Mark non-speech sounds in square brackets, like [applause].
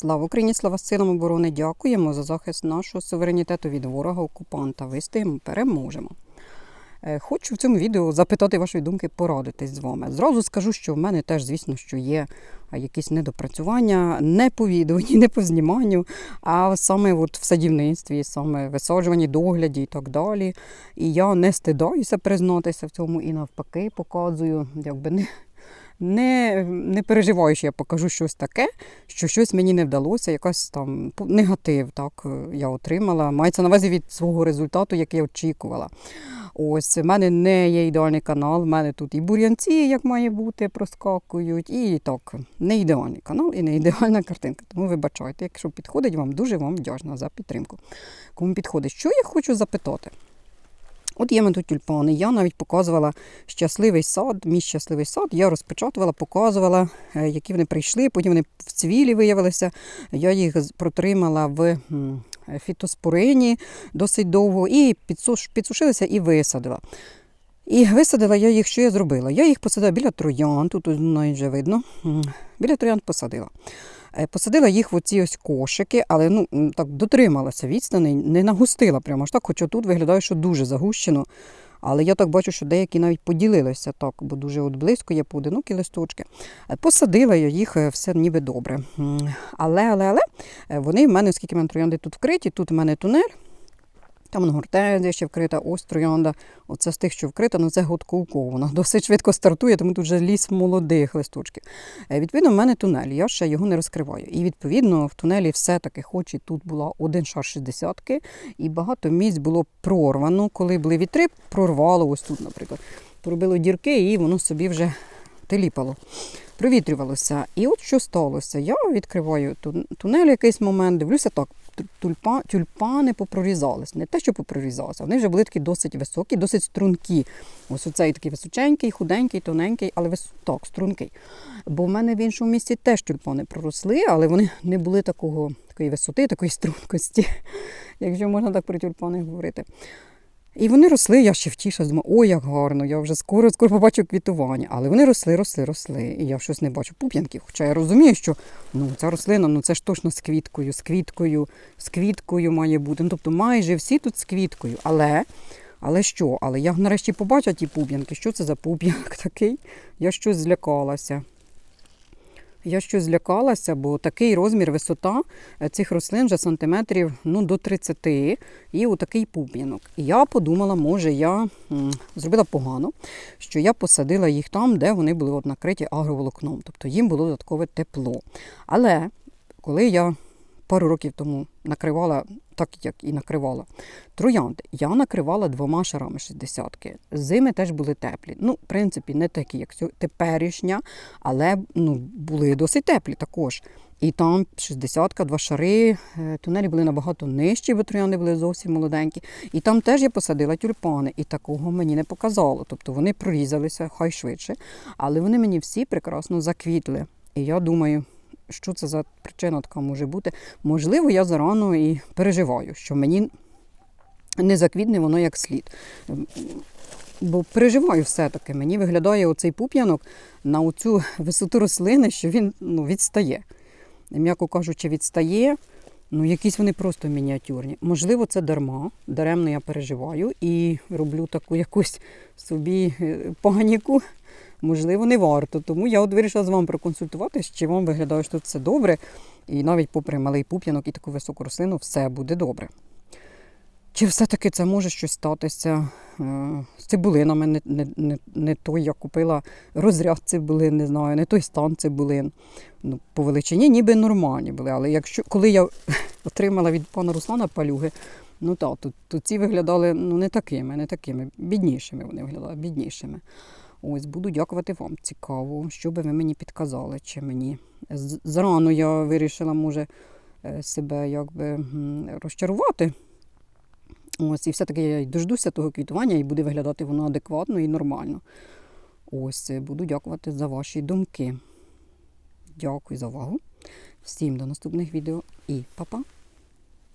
Слава Україні, слава силам оборони! Дякуємо за захист нашого суверенітету від ворога окупанта. Вистоїмо, переможемо. Е, Хочу в цьому відео запитати вашої думки, порадитись з вами. Зразу скажу, що в мене теж, звісно, що є якісь недопрацювання не по відео, не по зніманню, а саме от в садівництві, саме висаджуванні, догляді і так далі. І я не стидаюся признатися в цьому і навпаки показую, якби не. Не, не переживаю, що я покажу щось таке, що щось мені не вдалося, якась там негатив так, е, я отримала. Мається на увазі від свого результату, який я очікувала. Ось в мене не є ідеальний канал, в мене тут і бур'янці, як має бути, проскакують, і так, не ідеальний канал і не ідеальна картинка. Тому вибачайте, якщо підходить вам, дуже вам вдячна за підтримку. Кому підходить, що я хочу запитати? От є тут тюльпани. Я навіть показувала щасливий сад, мій щасливий сад. Я розпечатувала, показувала, е, які вони прийшли. Потім вони в цвілі виявилися. Я їх протримала в м, фітоспорині досить довго і підсуш- підсушилися і висадила. І висадила я їх, що я зробила? Я їх посадила біля троян, тут вже видно. Біля троян посадила. Е, Посадила їх в оці ось кошики, але ну так дотрималася відстани, не нагустила прямо ж так, хоча тут виглядає, що дуже загущено. Але я так бачу, що деякі навіть поділилися так, бо дуже от близько є поодинокі листочки. Е, Посадила я їх, е, все ніби добре. Але, але, але вони в мене, оскільки в мене троянди тут вкриті, тут в мене тунель. Там вон гортензія ще вкрита, ось троянда. Оце з тих, що вкрита, ну це годковкова. Вона [laughs] досить швидко стартує, тому тут вже ліс молодих листочків. Е, Відповідно, в мене тунель, я ще його не розкриваю. І відповідно в тунелі все-таки, хоч і тут була один шар 60 і багато місць було прорвано. Коли були вітри, прорвало ось тут, наприклад. Пробило дірки, і воно собі вже теліпало. Провітрювалося. І от що сталося? Я відкриваю тунель якийсь момент, дивлюся так, тюльпа, тюльпани попрорізались. Не те, що попрорізалися, вони вже були такі досить високі, досить стрункі. Ось оцей такий височенький, худенький, тоненький, але вис... так, стрункий. Бо в мене в іншому місці теж тюльпани проросли, але вони не були такого, такої висоти, такої стрункості, [laughs] якщо можна так про тюльпани говорити. І вони росли, я ще втішилась, думаю, ой, як гарно, я вже скоро скоро побачу квітування. Але вони росли, росли, росли. І я щось не бачу пуп'янків. Хоча я розумію, що ну, ця рослина, ну це ж точно з квіткою, з квіткою, з квіткою має бути. Ну, тобто майже всі тут з квіткою. Але, але що? Але я нарешті побачила ті пуп'янки. Що це за пуп'янок [laughs] такий? Я щось злякалася. Я щось злякалася, бо такий розмір, висота е, цих рослин вже сантиметрів ну, до 30 і отакий пуп'янок. І я подумала, може, я зробила погано, що я посадила їх там, де вони були от накриті агроволокном. Тобто їм було додаткове тепло. Але коли я пару років тому накривала, так як і накривала троянди, я накривала двома шарами 60-ки. Зими теж були теплі. Ну, в принципі, не такі, як теперішня, але ну, були досить теплі також. І там 60-ка, два шари, е, тунелі були набагато нижчі, бо троянди були зовсім молоденькі. І там теж я посадила тюльпани, і такого мені не показало. Тобто вони прорізалися хай швидше, але вони мені всі прекрасно заквітли. І я думаю, що це за причина така може бути. Можливо, я зарано і переживаю, що мені не заквітне воно як слід. Бо переживаю все-таки. Мені виглядає оцей пуп'янок на оцю висоту рослини, що він ну, відстає. М'яко кажучи, відстає. Ну, якісь вони просто мініатюрні. Можливо, це дарма. Даремно я переживаю і роблю таку якусь собі е, поганіку. Можливо, не варто. Тому я от вирішила з вами проконсультуватися, чи вам виглядає, що це добре. І навіть попри малий пуп'янок і таку високу рослину, все буде добре. Чи все-таки це може щось статися е, з цибулинами? Не, не, не, не той я купила розряд цибулин, не знаю, не той стан цибулин. Ну, по величині ніби нормальні були. Але якщо коли я [laughs] отримала від пана Руслана палюги, ну так, то, то ці виглядали ну, не такими, не такими, біднішими вони виглядали, біднішими. Ось, буду дякувати вам. Цікаво, що би ви мені підказали, чи мені. З- Зарано я вирішила, може, е, себе якби розчарувати. Ось, і все-таки я дождуся того квітування і буде виглядати воно адекватно і нормально. Ось, е, буду дякувати за ваші думки. Дякую за увагу. Всім до наступних відео і па-па!